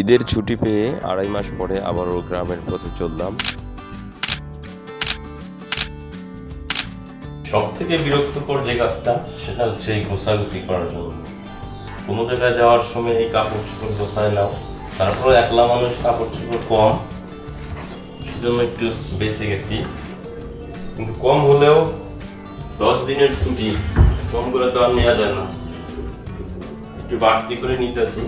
ঈদের ছুটি পেয়ে আড়াই মাস পরে আবারও গ্রামের পথে চললাম। সব থেকে বিরক্তকর যে কাজটা, সেটা হচ্ছে এই গোছাগুছি করার জন্য। কোনো জায়গায় যাওয়ার সময় এই কাপড় চোপড় গোছায় নাও, তারপরে একলা মানুষ কাপড় চোপড় কম, সেজন্য একটু বেঁচে গেছি। কিন্তু কম হলেও দশ দিনের ছুটি, কম করে তো আর নেওয়া যায় না। একটু বাড়তি করে নিতেছি।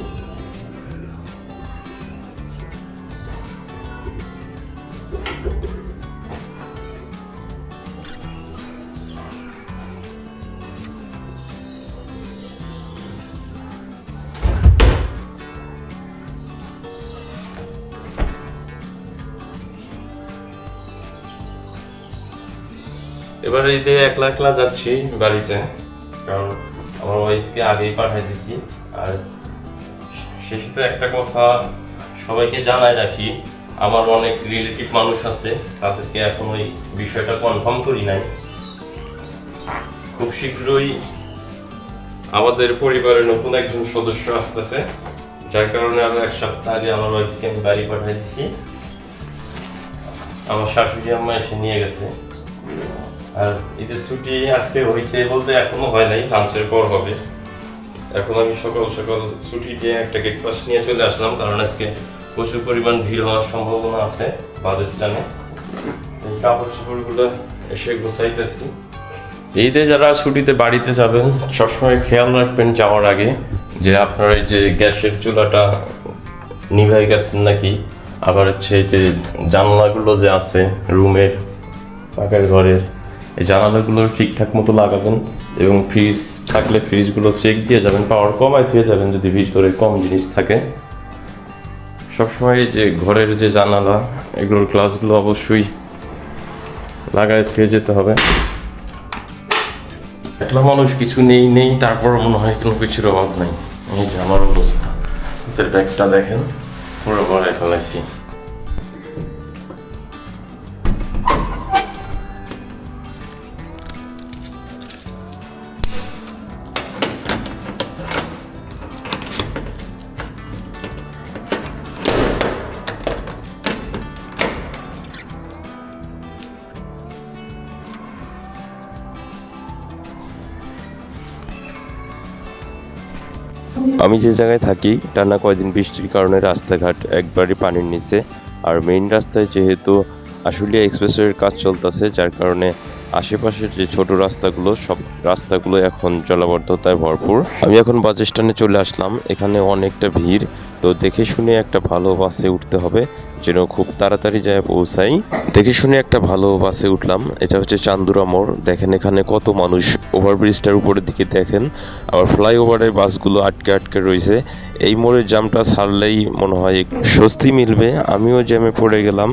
এবারে ঈদে একলা একলা যাচ্ছি বাড়িতে, কারণ আমার ওয়াইফকে আগেই পাঠিয়ে দিচ্ছি আর শেষে তো একটা কথা সবাইকে জানাই রাখি, আমার অনেক রিলেটিভ মানুষ আছে, তাদেরকে এখন ওই বিষয়টা কনফার্ম করি নাই। খুব শীঘ্রই আমাদের পরিবারের নতুন একজন সদস্য আসতেছে, যার কারণে আরও এক সপ্তাহ আগে আমার ওয়াইফকে আমি বাড়ি পাঠিয়ে দিচ্ছি আমার শাশুড়ি আম্মা এসে নিয়ে গেছে। আর ঈদের ছুটি আজকে হয়েছে বলতে এখনও হয় নাই, লাঞ্চের পর হবে। এখন আমি সকাল সকাল ছুটি দিয়ে একটা পাস নিয়ে চলে আসলাম, কারণ আজকে প্রচুর পরিমাণ ভিড় হওয়ার সম্ভাবনা আছে বাস স্ট্যান্ডে। কাপড় চোপড়গুলো এসে গোছাইতেছি। ঈদে যারা ছুটিতে বাড়িতে যাবেন, সবসময় খেয়াল রাখবেন যাওয়ার আগে যে আপনার এই যে গ্যাসের চুলাটা নিভাই গেছেন নাকি, আবার হচ্ছে যে জানলাগুলো যে আছে, রুমের পাকের ঘরের জানালাগুলো ঠিকঠাক মতো লাগাবেন এবং ফ্রিজ থাকলে ফ্রিজগুলো চেক দিয়ে যাবেন পাওয়ার কমায় দিয়ে যাবেন যদি ভিতরে কম জিনিস থাকে। সবসময় যে ঘরের যে জানালা, এগুলোর গ্লাসগুলো অবশ্যই লাগায় দিয়ে যেতে হবে। একলা মানুষ কিছু নেই নেই, তারপর মনে হয় কোনো কিছুর অভাব নেই। এই যে আমার অবস্থা। ব্যাগটা দেখেন, পুরো ভরে ফেলাইছি। আমি যে জায়গায় থাকি, টানা কয়দিন বৃষ্টির কারণে রাস্তাঘাট একবারই পানির নিচে। আর মেইন রাস্তায় যেহেতু আসলে এক্সপ্রেসের কাজ চলতেছে, যার কারণে আশেপাশের যে ছোট রাস্তাগুলো, সব রাস্তাগুলো এখন জলাবদ্ধতায় ভরপুর। আমি এখন বাস স্ট্যান্ডে চলে আসলাম। এখানে অনেকটা ভিড়। তো দেখে শুনে একটা ভালো বাসে উঠতে হবে। যেন খুব তাড়াতাড়ি যায় পৌঁছাই। দেখে শুনে একটা ভালো বাসে উঠলাম। এটা হচ্ছে চান্দুরা মোড়। দেখেন এখানে কত মানুষ। ওভারব্রিজটার উপরের দিকে দেখেন। আবার ফ্লাইওভারের বাসগুলো আটকে আটকে রয়েছে। এই মোড়ের জামটা ছাড়লেই মনে হয় স্বস্তি মিলবে। আমিও জ্যামে পড়ে গেলাম।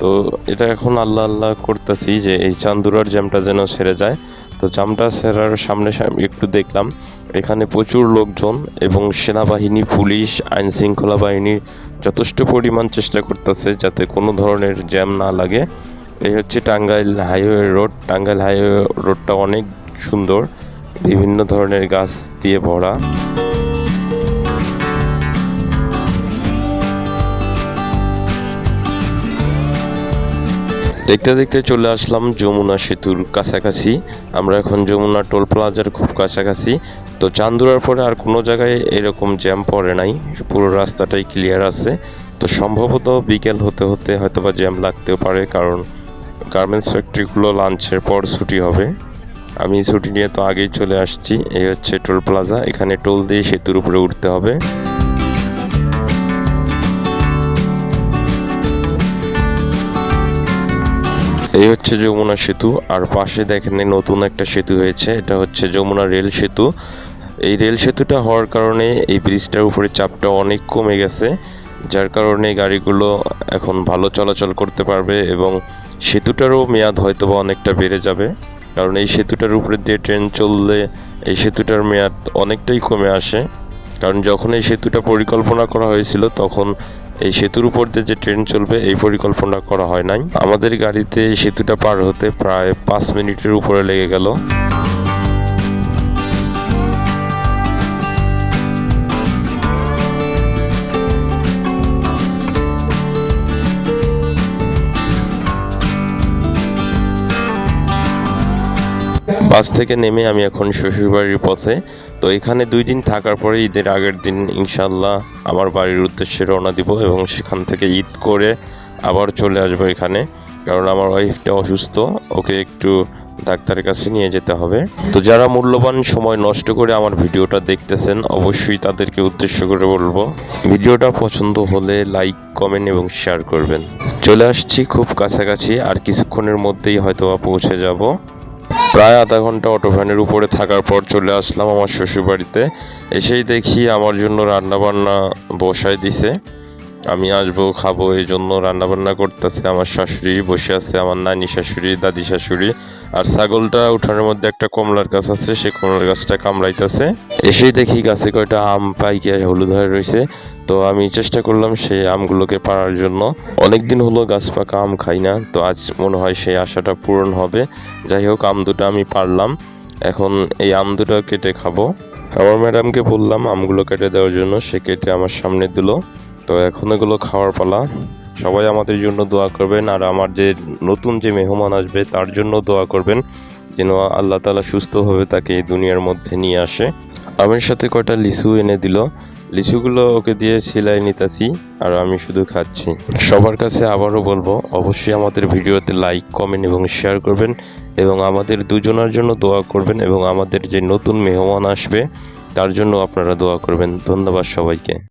তো এটা এখন আল্লাহ আল্লাহ করতেছি যে এই চান্দুরার জ্যামটা যেন সেরে যায়। তো জামটা সেরার সামনে একটু দেখলাম, এখানে প্রচুর লোকজন এবং সেনাবাহিনী, পুলিশ, আইন শৃঙ্খলা বাহিনী যথেষ্ট পরিমাণ চেষ্টা করতেছে যাতে কোনো ধরনের জ্যাম না লাগে। এই হচ্ছে Tangail highway road. Tangail highway রোডটা অনেক সুন্দর। বিভিন্ন ধরনের গাছ দিয়ে ভরা। দেখতে দেখতে চলে আসলাম যমুনা সেতুর কাছাকাছি। আমরা এখন যমুনা টোল প্লাজার খুব কাছাকাছি। তো চান্দুরার পরে আর কোনো জায়গায় এরকম জ্যাম পড়ে নাই। পুরো রাস্তাটাই ক্লিয়ার আছে। তো সম্ভবত বিকেল হতে হতে হয়তোবা জ্যাম লাগতেও পারে, কারণ গার্মেন্টস ফ্যাক্টরিগুলো লাঞ্চের পর ছুটি হবে। আমি ছুটি নিয়ে তো আগেই চলে আসছি। এই হচ্ছে টোল প্লাজা। এখানে টোল দিয়ে সেতুর উপরে উঠতে হবে। এই হচ্ছে যমুনা সেতু, আর পাশে দেখেন নতুন একটা সেতু হয়েছে, এটা হচ্ছে যমুনা রেল সেতু। এই রেল সেতুটা হওয়ার কারণে এই ব্রিজটার উপরে চাপটা অনেক কমে গেছে, যার কারণে গাড়িগুলো এখন ভালো চলাচল করতে পারবে এবং সেতুটারও মেয়াদ হয়তো বা অনেকটা বেড়ে যাবে। কারণ এই সেতুটার উপরে দিয়ে ট্রেন চললে এই সেতুটার মেয়াদ অনেকটাই কমে আসে। কারণ যখন এই সেতুটা পরিকল্পনা করা হয়েছিল, তখন এই সেতুর উপর দিয়ে যে ট্রেন চলবে, এই পরিকল্পনা করা হয় নাই। আমাদের গাড়িতে এই সেতুটা পার হতে প্রায় পাঁচ মিনিটের উপরে লেগে গেল। বাস থেকে নেমে আমি এখন শ্বশুরবাড়ির পথে তো এখানে দুই দিন থাকার পরে ঈদের আগের দিন ইনশাল্লাহ আমার বাড়ির উদ্দেশ্যে রওনা দিব এবং সেখান থেকে ঈদ করে আবার চলে আসব এখানে। কারণ আমার ওয়াইফটা অসুস্থ, ওকে একটু ডাক্তারের কাছে নিয়ে যেতে হবে। তো যারা মূল্যবান সময় নষ্ট করে আমার ভিডিওটা দেখতেছেন, অবশ্যই তাদেরকে উদ্দেশ্য করে বলব, ভিডিওটা পছন্দ হলে লাইক কমেন্ট এবং শেয়ার করবেন। চলে আসছি খুব কাছাকাছি, আর কিছুক্ষণের মধ্যেই হয়তো পৌঁছে যাব। প্রায় আধা ঘণ্টা অটো ভ্যানের উপরে থাকার পর চলে আসলাম আমার শ্বশুরবাড়িতে। এসেই দেখি আমার জন্য রান্না বান্না বসায় দিছে। আমি আসব, খাব এই জন্য রান্না বান্না করতেছে। আমার শাশুড়ি বসে আছে, আমার নানি শাশুড়ি, দাদি শাশুড়ি। আর ছাগলটা উঠানের মধ্যে একটা কমলার গাছ আছে, সেই কমলার গাছটা কামড়াইতেছে। এসেই দেখি গাছে কয়টা আম পাইকে হলুদ হয়ে রয়েছে তো আমি চেষ্টা করলাম সেই আমগুলোকে পাড়ার জন্য। অনেকদিন হলো গাছ পাকা আম খাই না, তো আজ মনে হয় সেই আশাটা পূরণ হবে। যাই হোক, আম দুটো আমি পারলাম এখন এই আম দুটো কেটে খাব। আমার ম্যাডামকে বললাম আমগুলো কেটে দেওয়ার জন্য, সে কেটে আমার সামনে দিল। তো এখন এগুলো খাওয়ার পালা। সবাই আমাদের জন্য দোয়া করবেন আর আমার যে নতুন যে মেহমান আসবে তার জন্য দোয়া করবেন যেন আল্লাহ তালা সুস্থভাবে তাকে এই দুনিয়ার মধ্যে নিয়ে আসে। আমার সাথে কয়টা লিচু এনে দিল। লিচুগুলো ওকে দিয়ে সেলাই নিতেছি আর আমি শুধু খাচ্ছি। সবার কাছে আবারও বলব, অবশ্যই আমাদের ভিডিওতে লাইক কমেন্ট এবং শেয়ার করবেন এবং আমাদের দুজনের জন্য দোয়া করবেন এবং আমাদের যে নতুন মেহমান আসবে তার জন্য আপনারা দোয়া করবেন। ধন্যবাদ সবাইকে।